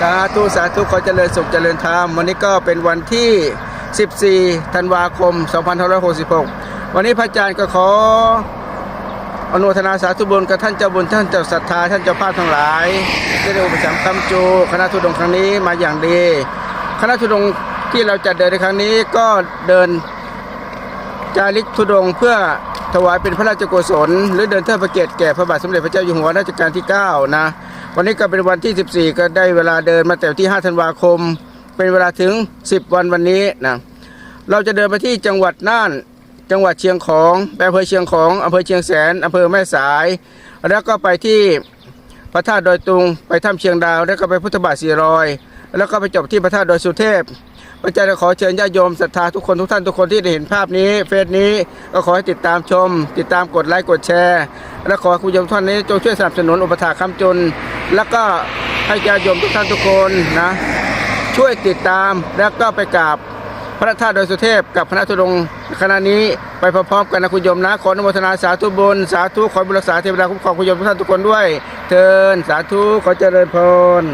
สาธุสาธุขอเจริญสุขเจริญธรรมวันนี้ก็เป็นวันที่ 14 ธันวาคม 2566 วันนี้พระอาจารย์ก็ขออนุทนาสาธุบุญกับท่านเจ้าบุญท่านเจ้าศรัทธาท่านเจ้าภาพทั้งหลายที่ได้อุปถัมภ์คำจูคณะทุดงครั้งนี้มาอย่างดี คณะทุดงที่เราจัดเดินในครั้งนี้ก็เดินจาริกธุดงเพื่อถวายเป็นพระราชกุศลหรือเดินเทิดพระเกียรติแก่พระบาทสมเด็จพระเจ้าอยู่หัวรัชกาลที่ 9 นะ วันนี้ก็เป็นวันที่ 14 ก็ได้เวลาเดินมาแต่ที่ 5 ธันวาคม เป็นเวลาถึง 10 วันวันนี้นะเราจะเดินไปที่จังหวัดน่าน จังหวัดเชียงของอำเภอเชียงของอำเภอเชียงแสนอำเภอแม่สาย แล้วก็ไปที่พระธาตุดอยตุง ไปถ้ำเชียงดาว แล้วก็ไปพุทธบาทสีรอย แล้วก็ไปจบที่พระธาตุดอยสุเทพ พระอาจารย์ขอเชิญญาติโยมศรัทธาทุกคนทุกท่านทุกคนที่ได้เห็นภาพนี้เฟซนี้ก็ขอให้ติดตามชม ติดตามกดไลค์กดแชร์ และขอให้คุณโยมท่านนี้จงช่วยสนับสนุนอุปถาคำจน แล้วก็ให้ญาติโยมทุกท่านทุกคนนะช่วยติดตามแล้วก็ไปกราบพระธาตุดอยสุเทพกับคณะทุดงคณะนี้ไปพร้อมๆกันนะคุณโยมนะขออนุโมทนาสาธุบุญสาธุขอบุญรักษาเทวดาคุ้มครองคุณโยมทุกท่านทุกคนด้วยเทินสาธุขอเจริญพร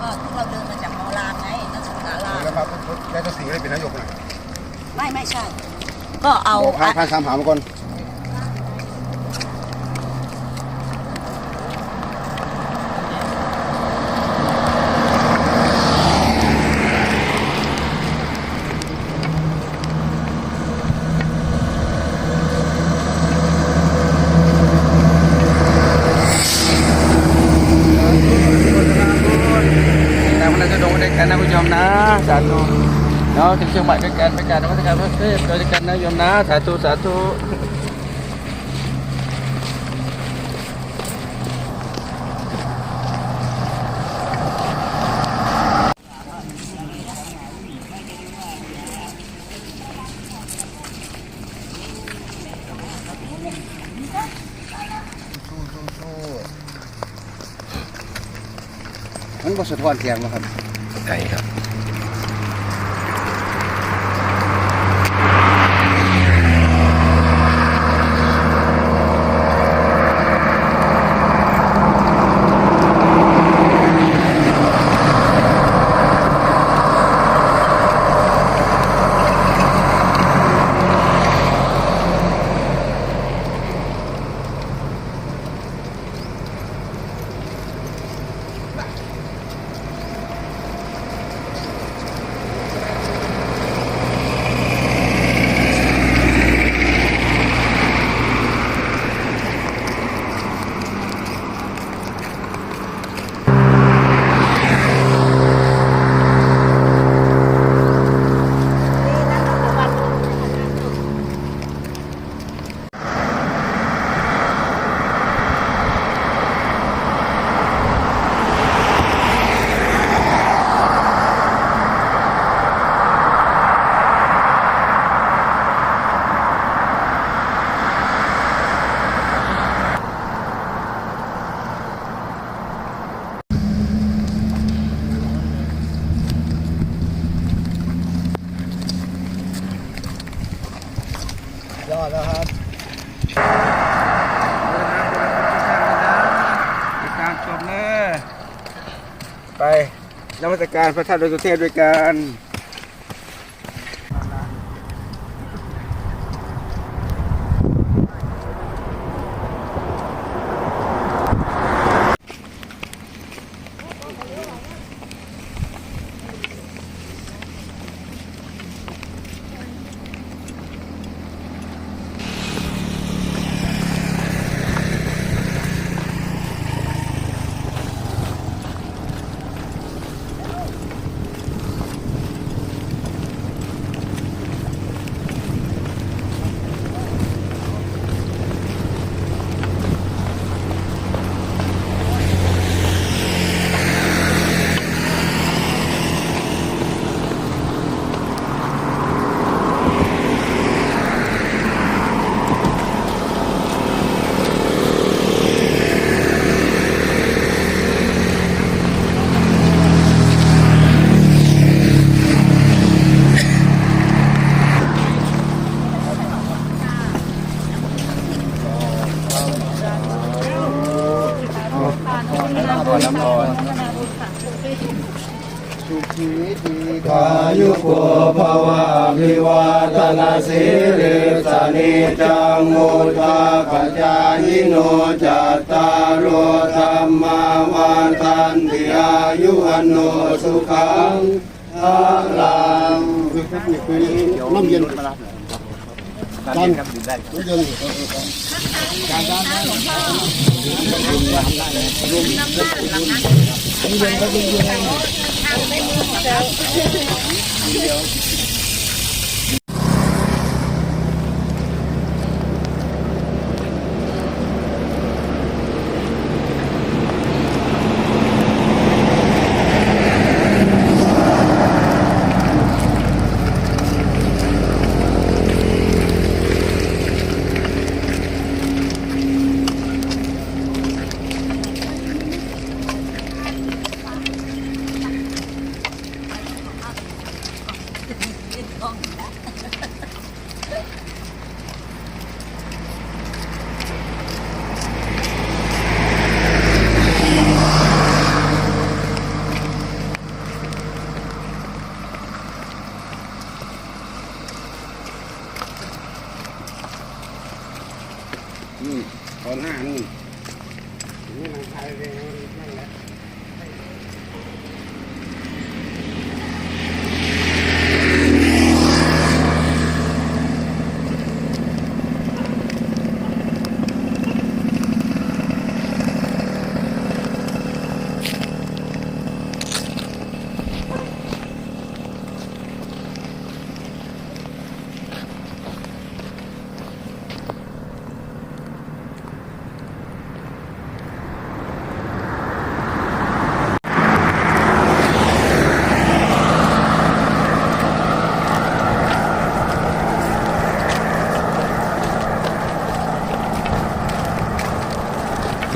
ก็เราเดินมาจากมอลางไงนักศึกษาลาง แล้วครับแล้วจะสิงห์ได้เป็นนายกนะ ไม่ไม่ใช่ ก็เอาพาพาสามหามาก่อนตามคณะทุดงค์ด้วยกันนะคุณโยมนะสาธุเนาะถึงเชียงใหม่ด้วยกันไปกันนวัตกรรมพระเทพด้วยกันนะโยมนะสาธุสาธุมันก็สะท้อนเสียงนะครับใช่ครับ การพระธาตุดอยสุเทพด้วยกัน ถีทีกายุโกภวะวิวาตนาสิริสนิจังมุทาปจายิโนจัตตารุธรรมาวันตันติอายุอันโนสุขังพลังน้ำเย็นด้านรัานเย็นด้าน เย็นๆครับเย็นๆ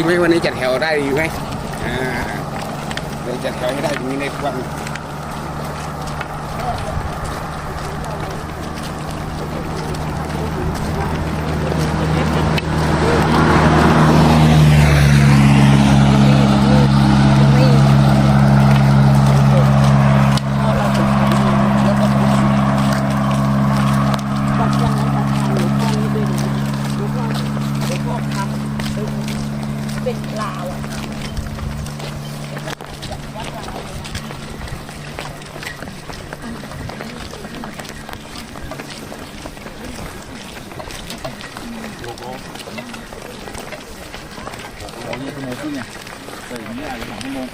ดีไหมวันนี้จัดแถวได้ดีไหมอ่าเลยจัดแถวให้ได้ตรงนี้ในวัน นี่ได้สองชั่วโมง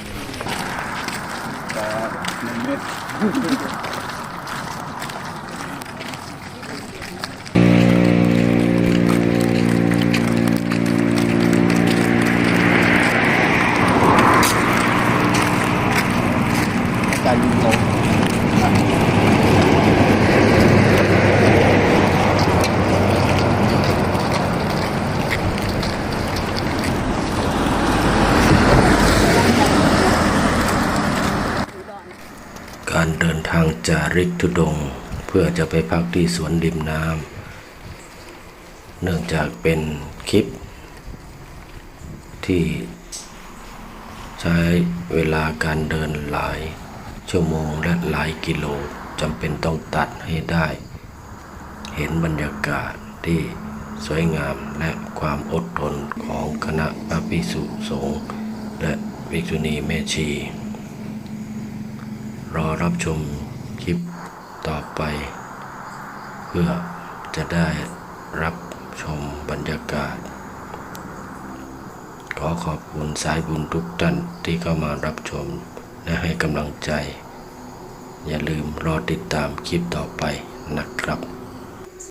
แต่หนึ่งเมตร ริกทุดง เพื่อจะไปพักที่สวนริมน้ำเนื่องจากเป็นคลิป ที่ใช้เวลาการเดินหลาย ชั่วโมงและหลายกิโลจำเป็นต้องตัดให้ได้ เห็นบรรยากาศที่สวยงามและความอดทนของคณะพระภิกษุสงฆ์และภิกษุณีเมชี รอรับชม คลิปต่อไป เพื่อจะได้รับชมบรรยากาศ ขอขอบคุณสายบุญทุกท่านที่เข้ามารับชมและให้กำลังใจ อย่าลืมรอติดตามคลิปต่อไปนะครับ